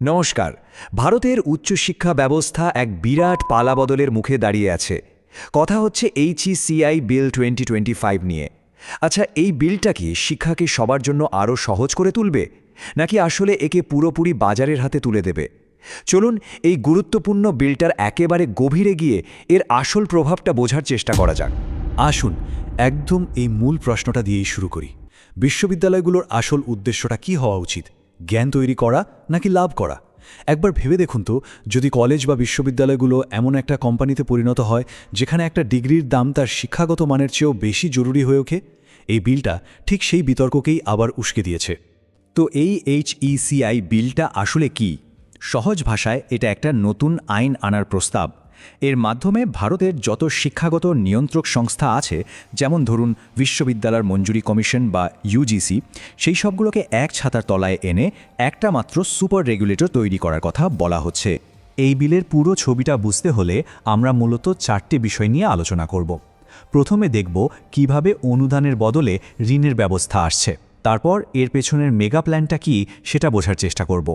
নমস্কার। ভারতের উচ্চশিক্ষা ব্যবস্থা এক বিরাট পালাবদলের মুখে দাঁড়িয়ে আছে। কথা হচ্ছে HECI bill twenty twenty five নিয়ে। আচ্ছা এই বিলটা কি শিক্ষাকে সবার জন্য আরও সহজ করে তুলবে? নাকি আসলে একে পুরোপুরি বাজারের হাতে তুলে দেবে? চলুন, এই গুরুত্বপূর্ণ বিলটার একেবারে গভীরে গিয়ে এর আসল প্রভাবটা বোঝার চেষ্টা করা যাক। আসুন, একদম এই মূল প্রশ্নটা দিয়েই শুরু করি। বিশ্ববিদ্যালয়গুলোর আসল উদ্দেশ্যটা কি হওয়া উচিত? জ্ঞান তৈরি করা নাকি লাভ করা? একবার ভেবে দেখুন তো, যদি কলেজ বা বিশ্ববিদ্যালয়গুলো এমন একটা কোম্পানিতে পরিণত হয়, যেখানে একটা ডিগ্রির দাম তার শিক্ষাগত মানের চেয়েও বেশি জরুরি হয়ে ওঠে, এই বিলটা ঠিক সেই বিতর্ককেই আবার উস্কে দিয়েছে। তো এই এইচইসিআই বিলটা আসলে কি? সহজ ভাষায় এটা একটা নতুন আইন আনার প্রস্তাব। এর মাধ্যমে ভারতের যত শিক্ষাগত নিয়ন্ত্রক সংস্থা আছে, যেমন ধরুন বিশ্ববিদ্যালয়ের মঞ্জুরি কমিশন বা ইউজিসি সেই সবগুলোকে এক ছাতার তলায় এনে একটা মাত্র সুপার রেগুলেটর তৈরি করার কথা বলা হচ্ছে। এই বিলের পুরো ছবিটা বুঝতে হলে আমরা মূলত চারটি বিষয় নিয়ে আলোচনা করব। প্রথমে দেখব কীভাবে অনুদানের বদলে ঋণের ব্যবস্থা আসছে। তারপর এর পেছনের মেগা প্ল্যানটা কি, সেটা বোঝার চেষ্টা করব।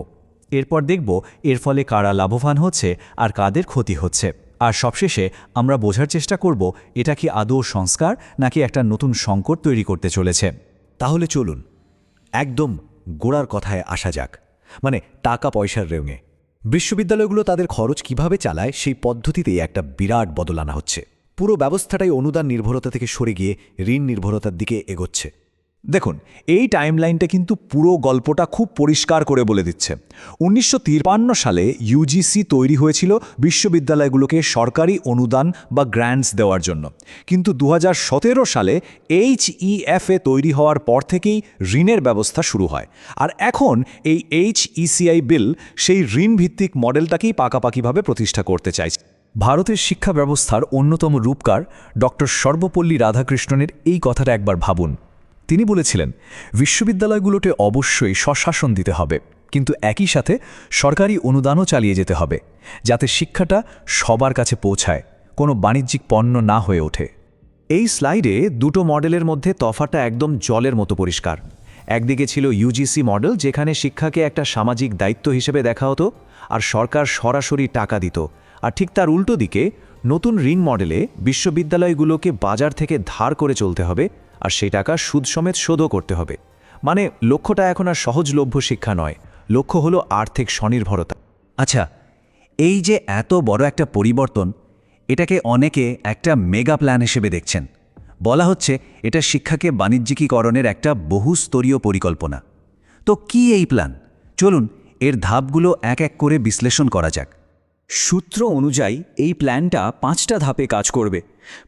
এরপর দেখব এর ফলে কারা লাভবান হচ্ছে আর কাদের ক্ষতি হচ্ছে। আর সবশেষে আমরা বোঝার চেষ্টা করব, এটা কি আদৌ সংস্কার নাকি একটা নতুন সংকট তৈরি করতে চলেছে। তাহলে চলুন, একদম গোড়ার কথায় আসা যাক। মানে টাকা পয়সার রেঙে বিশ্ববিদ্যালয়গুলো তাদের খরচ কীভাবে চালায় সেই পদ্ধতিতেই একটা বিরাট বদল আনা হচ্ছে। পুরো ব্যবস্থাটাই অনুদান নির্ভরতা থেকে সরে গিয়ে ঋণ নির্ভরতার দিকে এগোচ্ছে। দেখুন, এই টাইমলাইনটা কিন্তু পুরো গল্পটা খুব পরিষ্কার করে বলে দিচ্ছে। উনিশশো তিপ্পান্ন সালে ইউজিসি তৈরি হয়েছিল বিশ্ববিদ্যালয়গুলোকে সরকারি অনুদান বা গ্র্যান্টস দেওয়ার জন্য। কিন্তু দু হাজার সতেরো সালে এইচইএফএ তৈরি হওয়ার পর থেকেই ঋণের ব্যবস্থা শুরু হয়। আর এখন এই এইচইসিআই বিল সেই ঋণভিত্তিক মডেলটাকেই পাকাপাকিভাবে প্রতিষ্ঠা করতে চাইছে। ভারতের শিক্ষা ব্যবস্থার অন্যতম রূপকার ডক্টর সর্বপল্লী রাধাকৃষ্ণনের এই কথাটা একবার ভাবুন। তিনি বলেছিলেন, বিশ্ববিদ্যালয়গুলোতে অবশ্যই স্বশাসন দিতে হবে, কিন্তু একই সাথে সরকারি অনুদানও চালিয়ে যেতে হবে, যাতে শিক্ষাটা সবার কাছে পৌঁছায়, কোনো বাণিজ্যিক পণ্য না হয়ে ওঠে। এই স্লাইডে দুটো মডেলের মধ্যে তফাটা একদম জলের মতো পরিষ্কার। একদিকে ছিল ইউজিসি মডেল, যেখানে শিক্ষাকে একটা সামাজিক দায়িত্ব হিসেবে দেখা হতো, আর সরকার সরাসরি টাকা দিত। আর ঠিক তার উল্টো দিকে, নতুন ঋণ মডেলে বিশ্ববিদ্যালয়গুলোকে বাজার থেকে ধার করে চলতে হবে আর সেই টাকা সুদ সমেত শোধও করতে হবে। মানে লক্ষ্যটা এখন আর সহজলভ্য শিক্ষা নয়, লক্ষ্য হলো আর্থিক স্বনির্ভরতা। আচ্ছা এই যে এত বড় একটা পরিবর্তন, এটাকে অনেকে একটা মেগা প্ল্যান হিসেবে দেখছেন। বলা হচ্ছে এটা শিক্ষাকে বাণিজ্যিকীকরণের একটা বহুস্তরীয় পরিকল্পনা। তো কি এই প্ল্যান? চলুন, এর ধাপগুলো এক এক করে বিশ্লেষণ করা যাক। সূত্র অনুযায়ী, এই প্ল্যানটা পাঁচটা ধাপে কাজ করবে।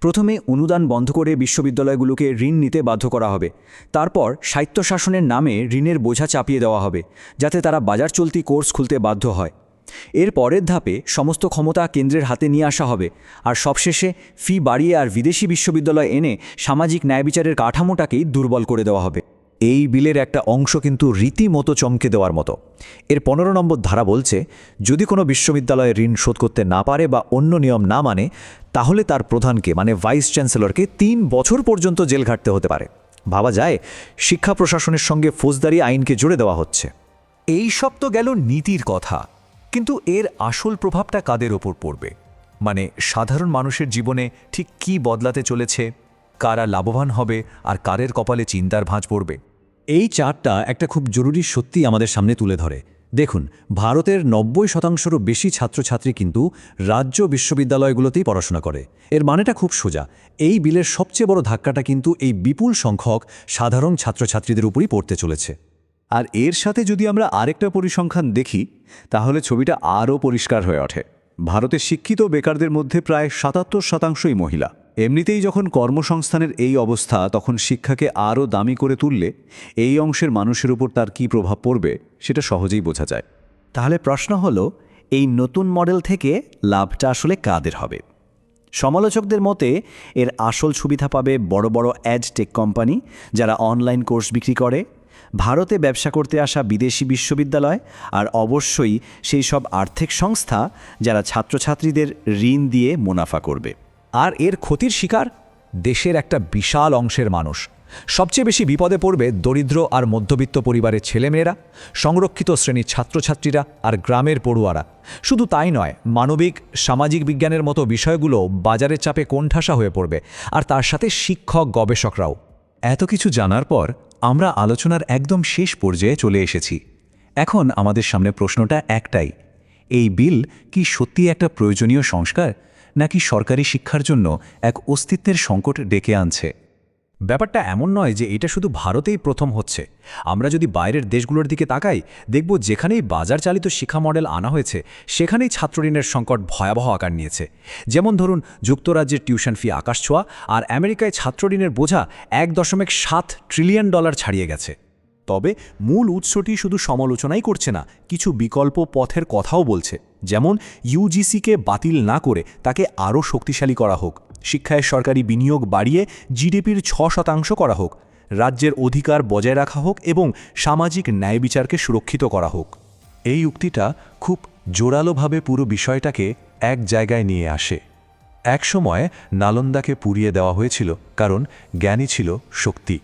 প্রথমে অনুদান বন্ধ করে বিশ্ববিদ্যালয়গুলোকে ঋণ নিতে বাধ্য করা হবে। তারপর স্বায়ত্তশাসনের নামে ঋণের বোঝা চাপিয়ে দেওয়া হবে, যাতে তারা বাজার চলতি কোর্স খুলতে বাধ্য হয়। এর পরের ধাপে সমস্ত ক্ষমতা কেন্দ্রের হাতে নিয়ে আসা হবে, আর সবশেষে ফি বাড়িয়ে আর বিদেশি বিশ্ববিদ্যালয় এনে সামাজিক ন্যায় বিচারের কাঠামোটাকেই দুর্বল করে দেওয়া হবে। এই বিলের একটা অংশ কিন্তু রীতিমতো চমকে দেওয়ার মতো। এর পনেরো নম্বর ধারা বলছে, যদি কোনো বিশ্ববিদ্যালয়ে ঋণ শোধ করতে না পারে বা অন্য নিয়ম না মানে তাহলে তার প্রধানকে মানে ভাইস চ্যান্সেলরকে তিন বছর পর্যন্ত জেল ঘাটতে হতে পারে। ভাবা যায়, শিক্ষা প্রশাসনের সঙ্গে ফৌজদারি আইনকে জুড়ে দেওয়া হচ্ছে। এই সব তো গেল নীতির কথা, কিন্তু এর আসল প্রভাবটা কাদের ওপর পড়বে? মানে সাধারণ মানুষের জীবনে ঠিক কি বদলাতে চলেছে? কারা লাভবান হবে আর কারের কপালে চিন্তার ভাঁজ পড়বে। এই চারটা একটা খুব জরুরি সত্যি আমাদের সামনে তুলে ধরে। দেখুন, ভারতের নব্বই শতাংশেরও বেশি ছাত্রছাত্রী কিন্তু রাজ্য বিশ্ববিদ্যালয়গুলোতেই পড়াশোনা করে। এর মানেটা খুব সোজা। এই বিলের সবচেয়ে বড় ধাক্কাটা কিন্তু এই বিপুল সংখ্যক সাধারণ ছাত্রছাত্রীদের উপরই পড়তে চলেছে। আর এর সাথে যদি আমরা আরেকটা পরিসংখ্যান দেখি, তাহলে ছবিটা আরও পরিষ্কার হয়ে ওঠে। ভারতের শিক্ষিত বেকারদের মধ্যে প্রায় সাতাত্তর শতাংশই মহিলা। এমনিতেই যখন কর্মসংস্থানের এই অবস্থা, তখন শিক্ষাকে আরও দামি করে তুললে এই অংশের মানুষের উপর তার কী প্রভাব পড়বে, সেটা সহজেই বোঝা যায়। তাহলে প্রশ্ন হলো, এই নতুন মডেল থেকে লাভটা আসলে কাদের হবে? সমালোচকদের মতে, এর আসল সুবিধা পাবে বড় বড় অ্যাড টেক কোম্পানি যারা অনলাইন কোর্স বিক্রি করে, ভারতে ব্যবসা করতে আসা বিদেশি বিশ্ববিদ্যালয়, আর অবশ্যই সেই সব আর্থিক সংস্থা যারা ছাত্রছাত্রীদের ঋণ দিয়ে মুনাফা করবে। আর এর ক্ষতির শিকার দেশের একটা বিশাল অংশের মানুষ। সবচেয়ে বেশি বিপদে পড়বে দরিদ্র আর মধ্যবিত্ত পরিবারের ছেলেমেয়েরা, সংরক্ষিত শ্রেণির ছাত্রছাত্রীরা আর গ্রামের পড়ুয়ারা। শুধু তাই নয়, মানবিক, সামাজিক বিজ্ঞানের মতো বিষয়গুলো বাজারের চাপে কোণঠাসা হয়ে পড়বে, আর তার সাথে শিক্ষক, গবেষকরাও। এত কিছু জানার পর আমরা আলোচনার একদম শেষ পর্যায়ে চলে এসেছি। এখন আমাদের সামনে প্রশ্নটা একটাই, এই বিল কি সত্যি একটা প্রয়োজনীয় সংস্কার? নাকি সরকারি শিক্ষার জন্য এক অস্তিত্বের সংকট ডেকে আনছে? ব্যাপারটা এমন নয় যে এটা শুধু ভারতেই প্রথম হচ্ছে। আমরা যদি বাইরের দেশগুলোর দিকে তাকাই, দেখব যেখানেই বাজার চালিত শিক্ষা মডেল আনা হয়েছে, সেখানেই ছাত্রঋণের সংকট ভয়াবহ আকার নিয়েছে। যেমন ধরুন, যুক্তরাজ্যের টিউশন ফি আকাশ ছোঁয়া আর আমেরিকায় ছাত্রঋণের বোঝা এক দশমিক সাত ট্রিলিয়ন ডলার ছাড়িয়ে গেছে। তবে মূল উৎসটি শুধু সমালোচনাই করছে না, কিছু বিকল্প পথের কথাও বলছে। যেমন ইউজিসিকে বাতিল না করে তাকে আরও শক্তিশালী করা হোক। শিক্ষায় সরকারি বিনিয়োগ বাড়িয়ে জিডিপির ছ শতাংশ করা হোক। রাজ্যের অধিকার বজায় রাখা হোক এবং সামাজিক ন্যায় বিচারকে সুরক্ষিত করা হোক। এই উক্তিটা খুব জোরালোভাবে পুরো বিষয়টাকে এক জায়গায় নিয়ে আসে। একসময় নালন্দাকে পুড়িয়ে দেওয়া হয়েছিল, কারণ জ্ঞানই ছিল শক্তি।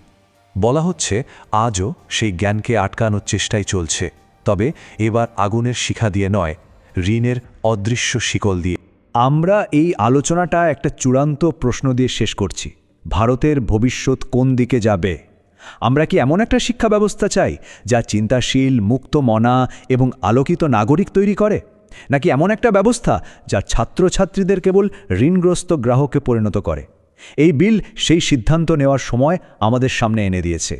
বলা হচ্ছে, আজও সেই জ্ঞানকে আটকানোর চেষ্টাই চলছে, তবে এবার আগুনের শিখা দিয়ে নয়, ঋণের অদৃশ্য শিকল দিয়ে। আমরা এই আলোচনাটা একটা চূড়ান্ত প্রশ্ন দিয়ে শেষ করছি, ভারতের ভবিষ্যৎ কোন দিকে যাবে? আমরা কি এমন একটা শিক্ষা ব্যবস্থা চাই, যা চিন্তাশীল, মুক্ত মনা এবং আলোকিত নাগরিক তৈরি করে? নাকি এমন একটা ব্যবস্থা, যা ছাত্রছাত্রীদের কেবল ঋণগ্রস্ত গ্রাহকে পরিণত করে? এই বিল সেই সিদ্ধান্ত নেওয়ার সময় আমাদের সামনে এনে দিয়েছে।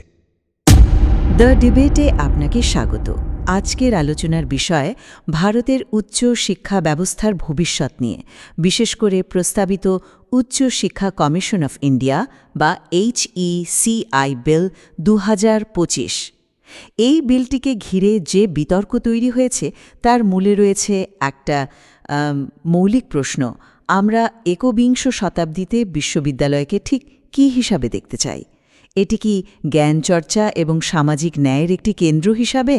দ্য ডিবেটে আপনাকে স্বাগত। আজকের আলোচনার বিষয় ভারতের উচ্চ শিক্ষা ব্যবস্থার ভবিষ্যৎ নিয়ে, বিশেষ করে প্রস্তাবিত উচ্চ শিক্ষা কমিশন অফ ইন্ডিয়া বা এইচ ই এইচইসিআই বিল দু এই বিলটিকে ঘিরে যে বিতর্ক তৈরি হয়েছে, তার মূলে রয়েছে একটা মৌলিক প্রশ্ন। আমরা একবিংশ শতাব্দীতে বিশ্ববিদ্যালয়কে ঠিক কী হিসাবে দেখতে চাই? এটি কি জ্ঞান চর্চা এবং সামাজিক ন্যায়ের একটি কেন্দ্র হিসাবে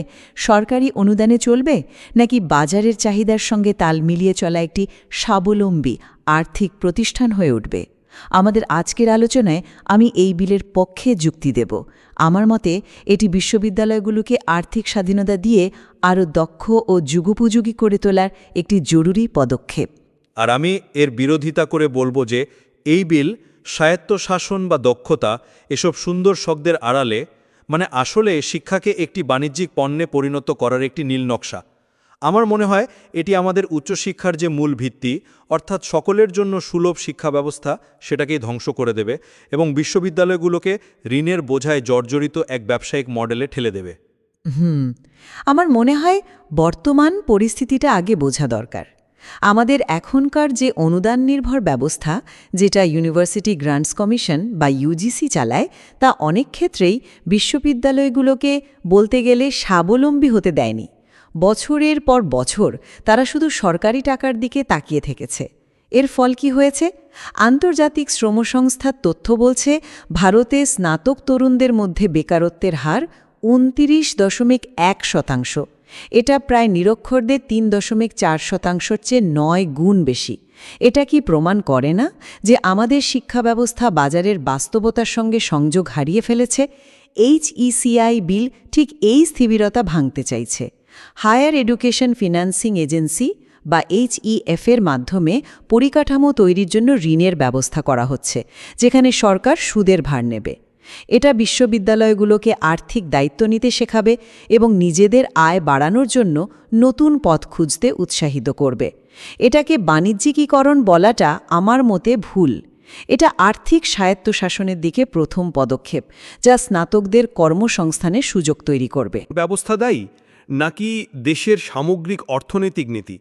সরকারি অনুদানে চলবে, নাকি বাজারের চাহিদার সঙ্গে তাল মিলিয়ে চলা একটি স্বাবলম্বী আর্থিক প্রতিষ্ঠান হয়ে উঠবে? আমাদের আজকের আলোচনায় আমি এই বিলের পক্ষে যুক্তি দেব। আমার মতে, এটি বিশ্ববিদ্যালয়গুলোকে আর্থিক স্বাধীনতা দিয়ে আরও দক্ষ ও যুগোপযোগী করে তোলার একটি জরুরি পদক্ষেপ। আর আমি এর বিরোধিতা করে বলব যে, এই বিল স্বায়ত্তশাসন বা দক্ষতা এসব সুন্দর শব্দের আড়ালে মানে আসলে শিক্ষাকে একটি বাণিজ্যিক পণ্যে পরিণত করার একটি নীল নকশা। আমার মনে হয় এটি আমাদের উচ্চশিক্ষার যে মূল ভিত্তি, অর্থাৎ সকলের জন্য সুলভ শিক্ষা ব্যবস্থা, সেটাকেই ধ্বংস করে দেবে এবং বিশ্ববিদ্যালয়গুলোকে ঋণের বোঝায় জর্জরিত এক ব্যবসায়িক মডেলে ঠেলে দেবে। হুম, আমার মনে হয় বর্তমান পরিস্থিতিটা আগে বোঝা দরকার। আমাদের এখনকার যে অনুদান নির্ভর ব্যবস্থা, যেটা ইউনিভার্সিটি গ্রান্টস কমিশন বা ইউজিসি চালায়, তা অনেক ক্ষেত্রেই বিশ্ববিদ্যালয়গুলোকে বলতে গেলে স্বাবলম্বী হতে দেয়নি। বছরের পর বছর তারা শুধু সরকারি টাকার দিকে তাকিয়ে থেকেছে। এর ফল কি হয়েছে? আন্তর্জাতিক শ্রম সংস্থার তথ্য বলছে, ভারতে স্নাতক তরুণদের মধ্যে বেকারত্বের হার উনতিরিশ দশমিক এক শতাংশ। এটা প্রায় নিরক্ষরদের তিন দশমিক চার শতাংশের চেয়ে নয় গুণ বেশি। এটা কি প্রমাণ করে না যে আমাদের শিক্ষা ব্যবস্থা বাজারের বাস্তবতার সঙ্গে সংযোগ হারিয়ে ফেলেছে? এইচইসিআই বিল ঠিক এই স্থিবিরতা ভাঙতে চাইছে। হায়ার এডুকেশন ফিন্যান্সিং এজেন্সি বা এইচইএফ এর মাধ্যমে পরিকাঠামো তৈরির জন্য ঋণের ব্যবস্থা করা হচ্ছে, যেখানে সরকার সুদের ভার নেবে। এটা বিশ্ববিদ্যালয়গুলোকে আর্থিক দায়িত্ব নিতে শেখাবে এবং নিজেদের আয় বাড়ানোর জন্য নতুন পথ খুঁজতে উৎসাহিত করবে। এটাকে বাণিজ্যিকীকরণ বলাটা আমার মতে ভুল। এটা আর্থিক স্বায়ত্তশাসনের দিকে প্রথম পদক্ষেপ, যা স্নাতকদের কর্মসংস্থানের সুযোগ তৈরি করবে। ব্যবস্থা দায়ী নাকি দেশের সামগ্রিক অর্থনৈতিক নীতি?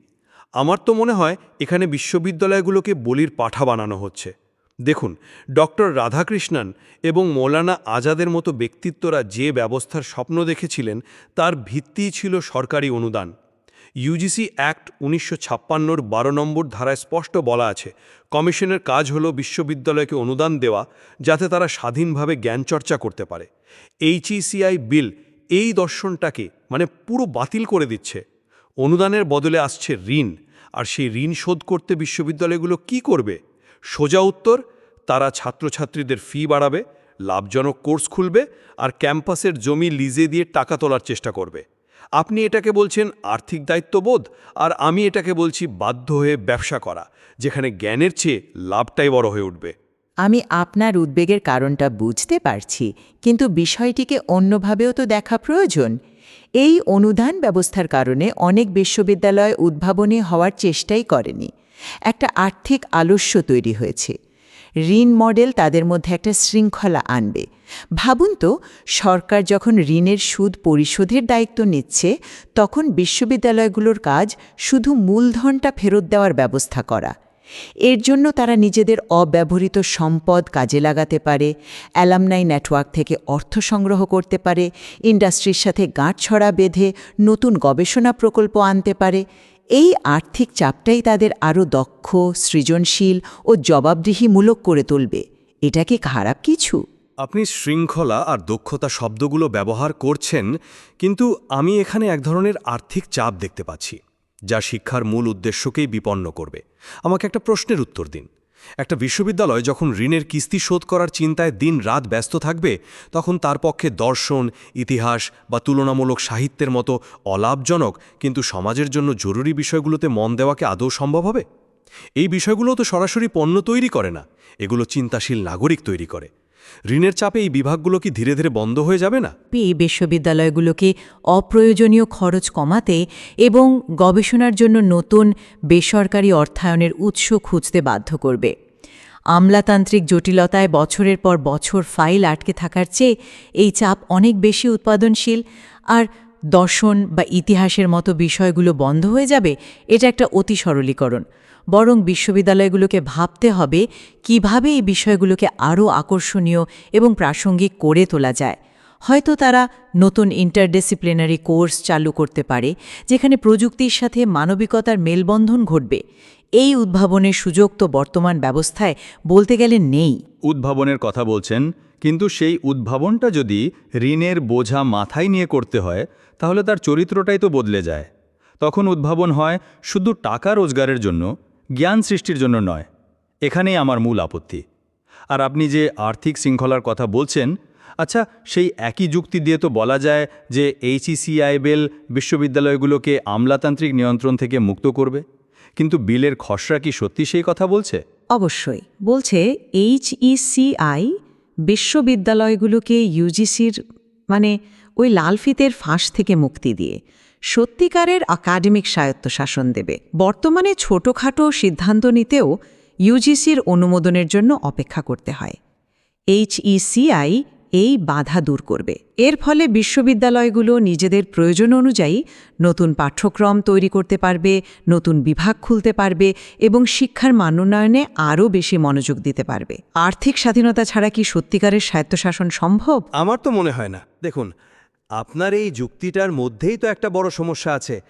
আমার তো মনে হয় এখানে বিশ্ববিদ্যালয়গুলোকে বলির পাঠা বানানো হচ্ছে। দেখুন, ডক্টর রাধাকৃষ্ণন এবং মৌলানা আজাদের মতো ব্যক্তিত্বরা যে ব্যবস্থার স্বপ্ন দেখেছিলেন, তার ভিত্তিই ছিল সরকারি অনুদান। ইউজিসি অ্যাক্ট উনিশশো ছাপ্পান্নর বারো নম্বর ধারায় স্পষ্ট বলা আছে, কমিশনের কাজ হল বিশ্ববিদ্যালয়কে অনুদান দেওয়া, যাতে তারা স্বাধীনভাবে জ্ঞানচর্চা করতে পারে। এইচইসিআই বিল এই দর্শনটাকে মানে পুরো বাতিল করে দিচ্ছে। অনুদানের বদলে আসছে ঋণ। আর সেই ঋণ শোধ করতে বিশ্ববিদ্যালয়গুলো কি করবে? সোজা উত্তর, তারা ছাত্রছাত্রীদের ফি বাড়াবে, লাভজনক কোর্স খুলবে আর ক্যাম্পাসের জমি লিজে দিয়ে টাকা তোলার চেষ্টা করবে। আপনি এটাকে বলছেন আর্থিক দায়িত্ববোধ আর আমি এটাকে বলছি বাধ্য হয়ে ব্যবসা করা, যেখানে জ্ঞানের চেয়ে লাভটাই বড় হয়ে উঠবে। আমি আপনার উদ্বেগের কারণটা বুঝতে পারছি, কিন্তু বিষয়টিকে অন্যভাবেও তো দেখা প্রয়োজন। এই অনুদান ব্যবস্থার কারণে অনেক বিশ্ববিদ্যালয় উদ্ভাবনী হওয়ার চেষ্টাই করেনি। একটা আর্থিক আলস্য তৈরি হয়েছে। ঋণ মডেল তাদের মধ্যে একটা শৃঙ্খলা আনবে। ভাবুন তো, সরকার যখন ঋণের সুদ পরিশোধের দায়িত্ব নিচ্ছে, তখন বিশ্ববিদ্যালয়গুলোর কাজ শুধু মূলধনটা ফেরত দেওয়ার ব্যবস্থা করা। এর জন্য তারা নিজেদের অব্যবহৃত সম্পদ কাজে লাগাতে পারে, অ্যালামনাই নেটওয়ার্ক থেকে অর্থ সংগ্রহ করতে পারে, ইন্ডাস্ট্রির সাথে গাঁটছড়া বেঁধে নতুন গবেষণা প্রকল্প আনতে পারে। এই আর্থিক চাপটাই তাদের আরও দক্ষ, সৃজনশীল ও জবাবদিহিমূলক করে তুলবে। এটা কি খারাপ কিছু? আপনি শৃঙ্খলা আর দক্ষতা শব্দগুলো ব্যবহার করছেন, কিন্তু আমি এখানে এক ধরনের আর্থিক চাপ দেখতে পাচ্ছি। যা শিক্ষার মূল উদ্দেশ্যকেই বিপন্ন করবে। আমাকে একটা প্রশ্নের উত্তর দিন। একটা বিশ্ববিদ্যালয় যখন ঋণের কিস্তি শোধ করার চিন্তায় দিন রাত ব্যস্ত থাকবে, তখন তার পক্ষে দর্শন, ইতিহাস বা তুলনামূলক সাহিত্যের মতো অলাভজনক কিন্তু সমাজের জন্য জরুরি বিষয়গুলোতে মন দেওয়াকে আদৌ সম্ভব হবে? এই বিষয়গুলো তো সরাসরি পণ্য তৈরি করে না। এগুলো চিন্তাশীল নাগরিক তৈরি করে। ঋণের চাপে এই বিভাগগুলো কি ধীরে ধীরে বন্ধ হয়ে যাবে না? এই বিশ্ববিদ্যালয়গুলোকে অপ্রয়োজনীয় খরচ কমাতে এবং গবেষণার জন্য নতুন বেসরকারি অর্থায়নের উৎস খুঁজতে বাধ্য করবে। আমলাতান্ত্রিক জটিলতায় বছরের পর বছর ফাইল আটকে থাকার চেয়ে এই চাপ অনেক বেশি উৎপাদনশীল। আর দর্শন বা ইতিহাসের মতো বিষয়গুলো বন্ধ হয়ে যাবে, এটা একটা অতি সরলীকরণ। বরং বিশ্ববিদ্যালয়গুলোকে ভাবতে হবে কীভাবে এই বিষয়গুলোকে আরও আকর্ষণীয় এবং প্রাসঙ্গিক করে তোলা যায়। হয়তো তারা নতুন ইন্টারডিসিপ্লিনারি কোর্স চালু করতে পারে, যেখানে প্রযুক্তির সাথে মানবিকতার মেলবন্ধন ঘটবে। এই উদ্ভাবনের সুযোগ তো বর্তমান ব্যবস্থায় বলতে গেলে নেই। উদ্ভাবনের কথা বলছেন, কিন্তু সেই উদ্ভাবনটা যদি ঋণের বোঝা মাথায় নিয়ে করতে হয়, তাহলে তার চরিত্রটাই তো বদলে যায়। তখন উদ্ভাবন হয় শুধু টাকা রোজগারের জন্য জ্ঞান সৃষ্টির জন্য নয়, এখানেই আমার মূল আপত্তি। আর আপনি যে আর্থিক শৃঙ্খলার কথা বলছেন আচ্ছা সেই একই যুক্তি দিয়ে তো বলা যায় যে এইচইসিআই বেল বিশ্ববিদ্যালয়গুলোকে আমলাতান্ত্রিক নিয়ন্ত্রণ থেকে মুক্ত করবে। কিন্তু বিলের খসড়া কি সত্যি সেই কথা বলছে? অবশ্যই। বলছে এইচইসিআই বিশ্ববিদ্যালয়গুলোকে ইউজিসির মানে ওই লালফিতের ফাঁস থেকে মুক্তি দিয়ে। সত্যিকারের একাডেমিক স্বায়ত্তশাসন দেবে। বর্তমানে ছোটখাটো সিদ্ধান্ত নিতেও ইউজিসির অনুমোদনের জন্য অপেক্ষা করতে হয়। এইচইসিআই এই বাধা দূর করবে। এর ফলে বিশ্ববিদ্যালয়গুলো নিজেদের প্রয়োজন অনুযায়ী নতুন পাঠ্যক্রম তৈরি করতে পারবে, নতুন বিভাগ খুলতে পারবে এবং শিক্ষার মানোন্নয়নে আরও বেশি মনোযোগ দিতে পারবে। আর্থিক স্বাধীনতা ছাড়া কি সত্যিকারের স্বায়ত্তশাসন সম্ভব? আমার তো মনে হয় না। দেখুন আপনার এই যুক্তিটার মধ্যেই তো একটা বড় সমস্যা আছে।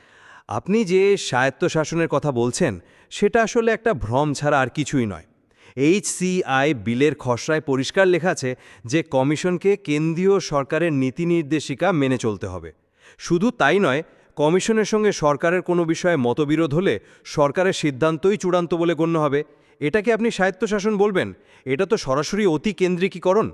আপনি যে স্বায়ত্তশাসনের কথা বলছেন, সেটা আসলে একটা ভ্রম ছাড়া আর কিছুই নয়। এইচসিআই বিলের খসড়ায় পরিষ্কার লেখা আছে যে কমিশনকে কেন্দ্রীয় সরকারের নীতি নির্দেশিকা মেনে চলতে হবে। শুধু তাই নয়, কমিশনের সঙ্গে সরকারের কোনো বিষয়ে মতবিরোধ হলে সরকারের সিদ্ধান্তই চূড়ান্ত বলে গণ্য হবে। এটাকে আপনি স্বায়ত্তশাসন বলবেন? এটা তো সরাসরি অতি কেন্দ্রিকীকরণ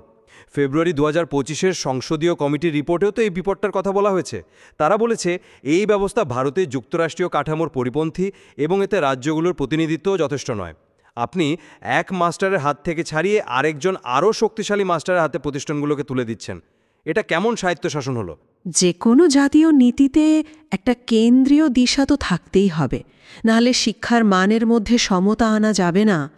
ফেব্রুয়ারি দু হাজার পঁচিশের সংসদীয় কমিটির রিপোর্টেও তো এই বিপদটার কথা বলা হয়েছে। তারা বলেছে, এই ব্যবস্থা ভারতে যুক্তরাষ্ট্রীয় কাঠামোর পরিপন্থী এবং এতে রাজ্যগুলোর প্রতিনিধিত্বও যথেষ্ট নয়। আপনি এক মাস্টারের হাত থেকে ছাড়িয়ে আরেকজন আরও শক্তিশালী মাস্টারের হাতে প্রতিষ্ঠানগুলোকে তুলে দিচ্ছেন। এটা কেমন স্বায়ত্তশাসন হলো? যে কোনো জাতীয় নীতিতে একটা কেন্দ্রীয় দিশা তো থাকতেই হবে। নাহলে শিক্ষার মানের মধ্যে সমতা আনা যাবে না।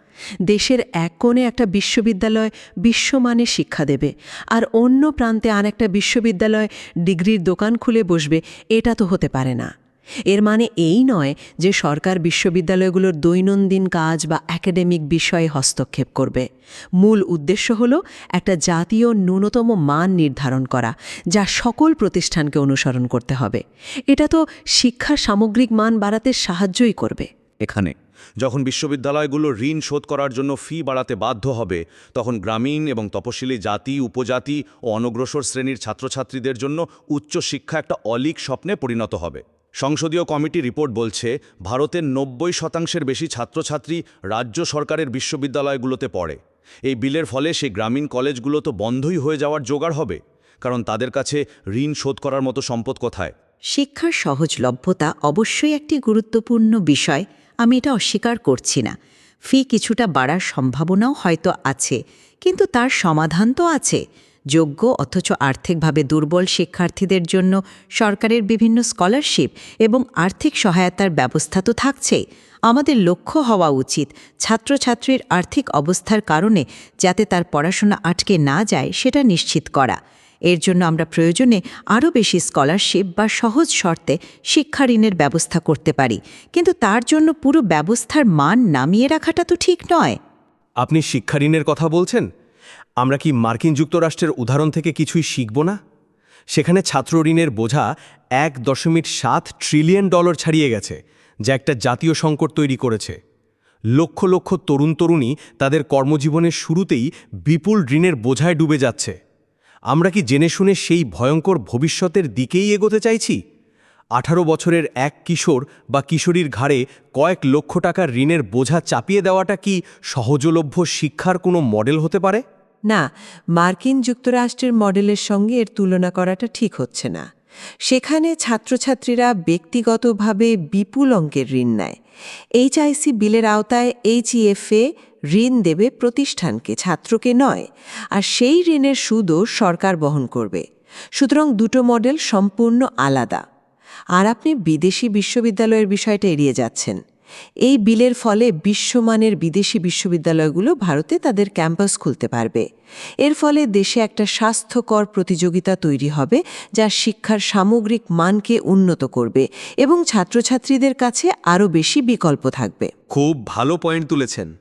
দেশের এক কোণে একটা বিশ্ববিদ্যালয় বিশ্বমানে শিক্ষা দেবে আর অন্য প্রান্তে আর একটা বিশ্ববিদ্যালয় ডিগ্রির দোকান খুলে বসবে, এটা তো হতে পারে না। এর মানে এই নয় যে সরকার বিশ্ববিদ্যালয়গুলোর দৈনন্দিন কাজ বা একাডেমিক বিষয়ে হস্তক্ষেপ করবে। মূল উদ্দেশ্য হল একটা জাতীয় ন্যূনতম মান নির্ধারণ করা, যা সকল প্রতিষ্ঠানকে অনুসরণ করতে হবে। এটা তো শিক্ষার সামগ্রিক মান বাড়াতে সাহায্যই করবে। এখানে, যখন বিশ্ববিদ্যালয়গুলো ঋণ শোধ করার জন্য ফি বাড়াতে বাধ্য হবে, তখন গ্রামীণ এবং তপশিলি জাতি, উপজাতি ও অনগ্রসর শ্রেণির ছাত্রছাত্রীদের জন্য উচ্চশিক্ষা একটা অলিক স্বপ্নে পরিণত হবে। সংসদীয় কমিটি রিপোর্ট বলছে, ভারতের নব্বই শতাংশের বেশি ছাত্রছাত্রী রাজ্য সরকারের বিশ্ববিদ্যালয়গুলোতে পড়ে। এই বিলের ফলে সেই গ্রামীণ কলেজগুলো তো বন্ধই হয়ে যাওয়ার জোগাড় হবে, কারণ তাদের কাছে ঋণ শোধ করার মতো সম্পদ কোথায়? শিক্ষার সহজলভ্যতা অবশ্যই একটি গুরুত্বপূর্ণ বিষয়, আমি এটা অস্বীকার করছি না। ফি কিছুটা বাড়ার সম্ভাবনাও হয়তো আছে, কিন্তু তার সমাধান তো আছে। যোগ্য অথচ আর্থিকভাবে দুর্বল শিক্ষার্থীদের জন্য সরকারের বিভিন্ন স্কলারশিপ এবং আর্থিক সহায়তার ব্যবস্থা তো থাকছেই আমাদের লক্ষ্য হওয়া উচিত ছাত্রছাত্রীর আর্থিক অবস্থার কারণে যাতে তার পড়াশোনা আটকে না যায় সেটা নিশ্চিত করা। এর জন্য আমরা প্রয়োজনে আরও বেশি স্কলারশিপ বা সহজ শর্তে শিক্ষা ঋণের ব্যবস্থা করতে পারি। কিন্তু তার জন্য পুরো ব্যবস্থার মান নামিয়ে রাখাটা তো ঠিক নয়। আপনি শিক্ষা ঋণের কথা বলছেন? আমরা কি মার্কিন যুক্তরাষ্ট্রের উদাহরণ থেকে কিছুই শিখব না? সেখানে ছাত্র ঋণের বোঝা এক দশমিক সাত ট্রিলিয়ন ডলার ছাড়িয়ে গেছে, যা একটা জাতীয় সংকট তৈরি করেছে। লক্ষ লক্ষ তরুণ তরুণী তাদের কর্মজীবনের শুরুতেই বিপুল ঋণের বোঝায় ডুবে যাচ্ছে। আমরা কি জেনে শুনে সেই ভয়ঙ্কর ভবিষ্যতের দিকেই এগোতে চাইছি? আঠারো বছরের এক কিশোর বা কিশোরীর ঘাড়ে কয়েক লক্ষ টাকার ঋণের বোঝা চাপিয়ে দেওয়াটা কি সহজলভ্য শিক্ষার কোনো মডেল হতে পারে? না, মার্কিন যুক্তরাষ্ট্রের মডেলের সঙ্গে এর তুলনা করাটা ঠিক হচ্ছে না। সেখানে ছাত্রছাত্রীরা ব্যক্তিগতভাবে বিপুল অঙ্কের ঋণ নেয়। এইচআইসি বিলের আওতায় এইচইএফএ ঋণ দেবে প্রতিষ্ঠানকে, ছাত্রকে নয়, আর সেই ঋণের সুদও সরকার বহন করবে। সুতরাং দুটো মডেল সম্পূর্ণ আলাদা। আর আপনি বিদেশি বিশ্ববিদ্যালয়ের বিষয়টা এড়িয়ে যাচ্ছেন। এই বিলের ফলে বিশ্বমানের বিদেশি বিশ্ববিদ্যালয়গুলো ভারতে তাদের ক্যাম্পাস খুলতে পারবে। এর ফলে দেশে একটা স্বাস্থ্যকর প্রতিযোগিতা তৈরি হবে, যা শিক্ষার সামগ্রিক মানকে উন্নত করবে এবং ছাত্রছাত্রীদের কাছে আরও বেশি বিকল্প থাকবে। খুব ভালো পয়েন্ট তুলেছেন।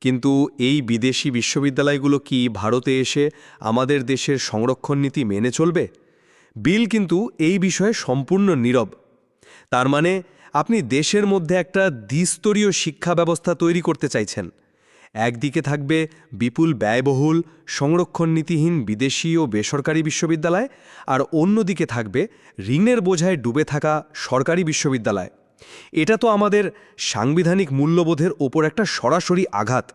কিন্তু এই বিদেশি বিশ্ববিদ্যালয়গুলো কি ভারতে এসে আমাদের দেশের সংরক্ষণ নীতি মেনে চলবে? বিল কিন্তু এই বিষয়ে সম্পূর্ণ নীরব। তার মানে আপনি দেশের মধ্যে একটা দ্বিস্তরীয় শিক্ষা ব্যবস্থা তৈরি করতে চাইছেন। একদিকে থাকবে বিপুল ব্যয়বহুল, সংরক্ষণ নীতিহীন বিদেশি ও বেসরকারি বিশ্ববিদ্যালয়, আর অন্যদিকে থাকবে ঋণের বোঝায় ডুবে থাকা সরকারি বিশ্ববিদ্যালয়। এটা তো আমাদের সাংবিধানিক মূল্যবোধের ওপর একটা সরাসরি আঘাত।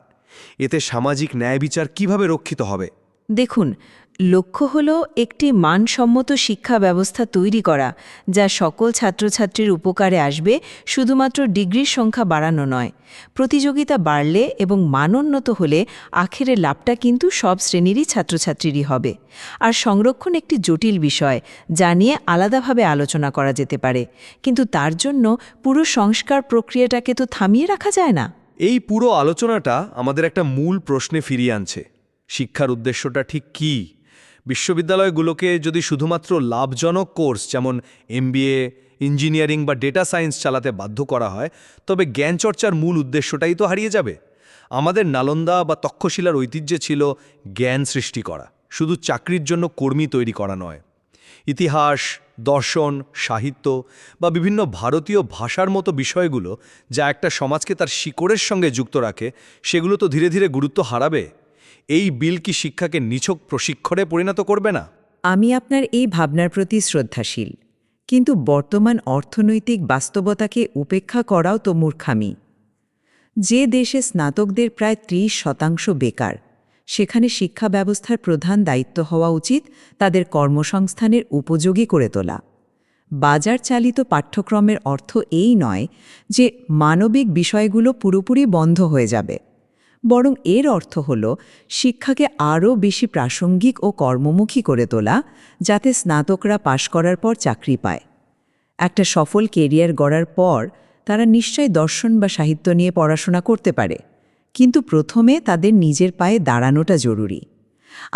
এতে সামাজিক ন্যায় বিচার কীভাবে রক্ষিত হবে? দেখুন লক্ষ্য হল একটি মানসম্মত শিক্ষা ব্যবস্থা তৈরি করা, যা সকল ছাত্রছাত্রীর উপকারে আসবে, শুধুমাত্র ডিগ্রির সংখ্যা বাড়ানো নয়। প্রতিযোগিতা বাড়লে এবং মানোন্নত হলে আখেরে লাভটা কিন্তু সব শ্রেণীরই ছাত্রছাত্রীরই হবে। আর সংরক্ষণ একটি জটিল বিষয়, যা নিয়ে আলাদাভাবে আলোচনা করা যেতে পারে। কিন্তু তার জন্য পুরো সংস্কার প্রক্রিয়াটাকে তো থামিয়ে রাখা যায় না? এই পুরো আলোচনাটা আমাদের একটা মূল প্রশ্নে ফিরিয়ে আনছে। শিক্ষার উদ্দেশ্যটা ঠিক কী? বিশ্ববিদ্যালয়গুলোকে যদি শুধুমাত্র লাভজনক কোর্স যেমন এমবিএ, ইঞ্জিনিয়ারিং বা ডেটা সায়েন্স চালাতে বাধ্য করা হয়, তবে জ্ঞানচর্চার মূল উদ্দেশ্যটাই তো হারিয়ে যাবে। আমাদের নালন্দা বা তক্ষশিলার ঐতিহ্যে ছিল জ্ঞান সৃষ্টি করা, শুধু চাকরির জন্য কর্মী তৈরি করা নয়। ইতিহাস, দর্শন, সাহিত্য বা বিভিন্ন ভারতীয় ভাষার মতো বিষয়গুলো যা একটা সমাজকে তার শিকড়ের সঙ্গে যুক্ত রাখে, সেগুলো তো ধীরে ধীরে গুরুত্ব হারাবে। এই বিল কি শিক্ষাকে নিছক প্রশিক্ষণে পরিণত করবে না? আমি আপনার এই ভাবনার প্রতি শ্রদ্ধাশীল, কিন্তু বর্তমান অর্থনৈতিক বাস্তবতাকে উপেক্ষা করাও তো মূর্খামি। যে দেশে স্নাতকদের প্রায় ত্রিশ শতাংশ বেকার, সেখানে শিক্ষা ব্যবস্থার প্রধান দায়িত্ব হওয়া উচিত তাদের কর্মসংস্থানের উপযোগী করে তোলা। বাজার চালিত পাঠ্যক্রমের অর্থ এই নয় যে মানবিক বিষয়গুলো পুরোপুরি বন্ধ হয়ে যাবে। বরং এর অর্থ হল শিক্ষাকে আরও বেশি প্রাসঙ্গিক ও কর্মমুখী করে তোলা, যাতে স্নাতকরা পাশ করার পর চাকরি পায়। একটা সফল কেরিয়ার গড়ার পর তারা নিশ্চয় দর্শন বা সাহিত্য নিয়ে পড়াশোনা করতে পারে, কিন্তু প্রথমে তাদের নিজের পায়ে দাঁড়ানোটা জরুরি।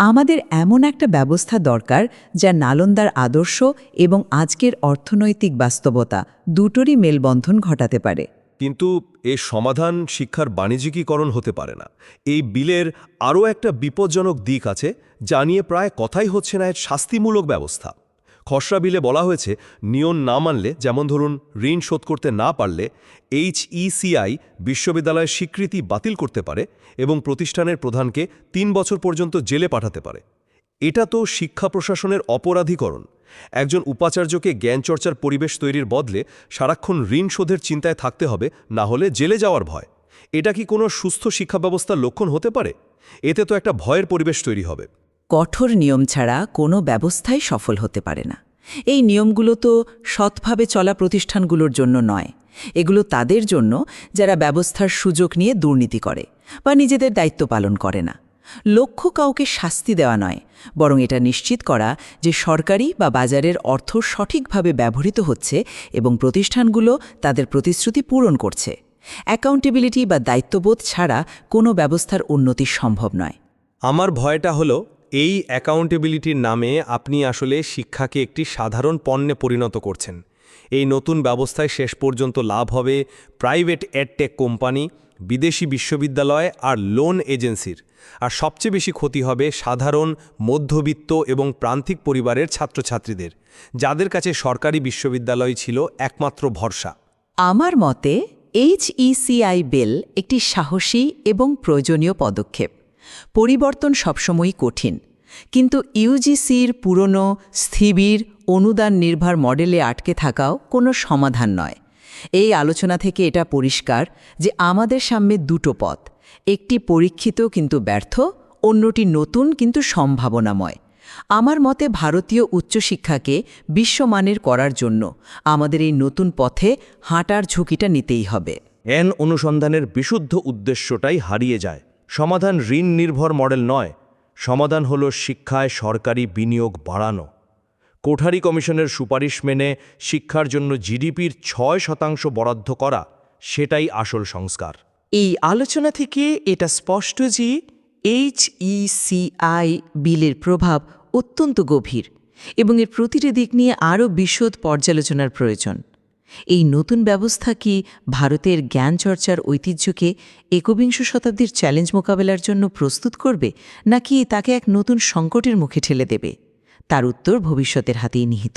আমাদের এমন একটা ব্যবস্থা দরকার যা নালন্দার আদর্শ এবং আজকের অর্থনৈতিক বাস্তবতা দুটোরই মেলবন্ধন ঘটাতে পারে। কিন্তু এর সমাধান শিক্ষার বাণিজ্যিকীকরণ হতে পারে না। এই বিলের আরও একটা বিপজ্জনক দিক আছে, যা নিয়ে প্রায় কথাই হচ্ছে না এর শাস্তিমূলক ব্যবস্থা। খসড়া বিলে বলা হয়েছে, নিয়ম না মানলে, যেমন ধরুন, ঋণ শোধ করতে না পারলে এইচইসিআই বিশ্ববিদ্যালয়ের স্বীকৃতি বাতিল করতে পারে এবং প্রতিষ্ঠানের প্রধানকে তিন বছর পর্যন্ত জেলে পাঠাতে পারে। এটা তো শিক্ষা প্রশাসনের অপরাধীকরণ। একজন উপাচার্যকে জ্ঞানচর্চার পরিবেশ তৈরির বদলে সারাক্ষণ ঋণ শোধের চিন্তায় থাকতে হবে, না হলে জেলে যাওয়ার ভয়। এটা কি কোনো সুস্থ শিক্ষা ব্যবস্থার লক্ষণ হতে পারে? এতে তো একটা ভয়ের পরিবেশ তৈরি হবে। কঠোর নিয়ম ছাড়া কোনো ব্যবস্থাই সফল হতে পারে না। এই নিয়মগুলো তো সৎভাবে চলা প্রতিষ্ঠানগুলোর জন্য নয়। এগুলো তাদের জন্য যারা ব্যবস্থার সুযোগ নিয়ে দুর্নীতি করে বা নিজেদের দায়িত্ব পালন করে না। লক্ষ্য কাউকে শাস্তি দেওয়া নয়, বরং এটা নিশ্চিত করা যে সরকারি বা বাজারের অর্থ সঠিকভাবে ব্যবহৃত হচ্ছে এবং প্রতিষ্ঠানগুলো তাদের প্রতিশ্রুতি পূরণ করছে। অ্যাকাউন্টেবিলিটি বা দায়িত্ববোধ ছাড়া কোনো ব্যবস্থার উন্নতি সম্ভব নয়। আমার ভয়টা হলো, এই অ্যাকাউন্টেবিলিটির নামে আপনি আসলে শিক্ষাকে একটি সাধারণ পণ্যে পরিণত করছেন। এই নতুন ব্যবস্থায় শেষ পর্যন্ত লাভ হবে প্রাইভেট এডটেক কোম্পানি বিদেশি বিশ্ববিদ্যালয় আর লোন এজেন্সির। আর সবচেয়ে বেশি ক্ষতি হবে সাধারণ, মধ্যবিত্ত এবং প্রান্তিক পরিবারের ছাত্রছাত্রীদের, যাদের কাছে সরকারি বিশ্ববিদ্যালয় ছিল একমাত্র ভরসা। আমার মতে এইচইসিআই বিল একটি সাহসী এবং প্রয়োজনীয় পদক্ষেপ। পরিবর্তন সবসময়ই কঠিন। কিন্তু ইউজিসির পুরনো, স্থিবির, অনুদান নির্ভর মডেলে আটকে থাকাও কোনো সমাধান নয়। এই আলোচনা থেকে এটা পরিষ্কার যে আমাদের সামনে দুটো পথ, একটি পরীক্ষিত কিন্তু ব্যর্থ, অন্যটি নতুন কিন্তু সম্ভাবনাময়। আমার মতে ভারতীয় উচ্চশিক্ষাকে বিশ্বমানের করার জন্য আমাদের এই নতুন পথে হাঁটার ঝুঁকিটা নিতেই হবে। এন অনুসন্ধানের বিশুদ্ধ উদ্দেশ্যটাই হারিয়ে যায়। সমাধান ঋণ নির্ভর মডেল নয়, সমাধান হল শিক্ষায় সরকারি বিনিয়োগ বাড়ানো। কোঠারি কমিশনের সুপারিশ মেনে শিক্ষার জন্য জিডিপির ছয় শতাংশ বরাদ্দ করা সেটাই আসল সংস্কার। এই আলোচনা থেকে এটা স্পষ্ট যে এইচইসিআই বিলের প্রভাব অত্যন্ত গভীর এবং এর প্রতিটি দিক নিয়ে আরও বিশদ পর্যালোচনার প্রয়োজন। এই নতুন ব্যবস্থা কি ভারতের জ্ঞান চর্চার ঐতিহ্যকে একবিংশ শতাব্দীর চ্যালেঞ্জ মোকাবেলার জন্য প্রস্তুত করবে, নাকি তাকে এক নতুন সংকটের মুখে ঠেলে দেবে? তার উত্তর ভবিষ্যতের হাতেই নিহিত।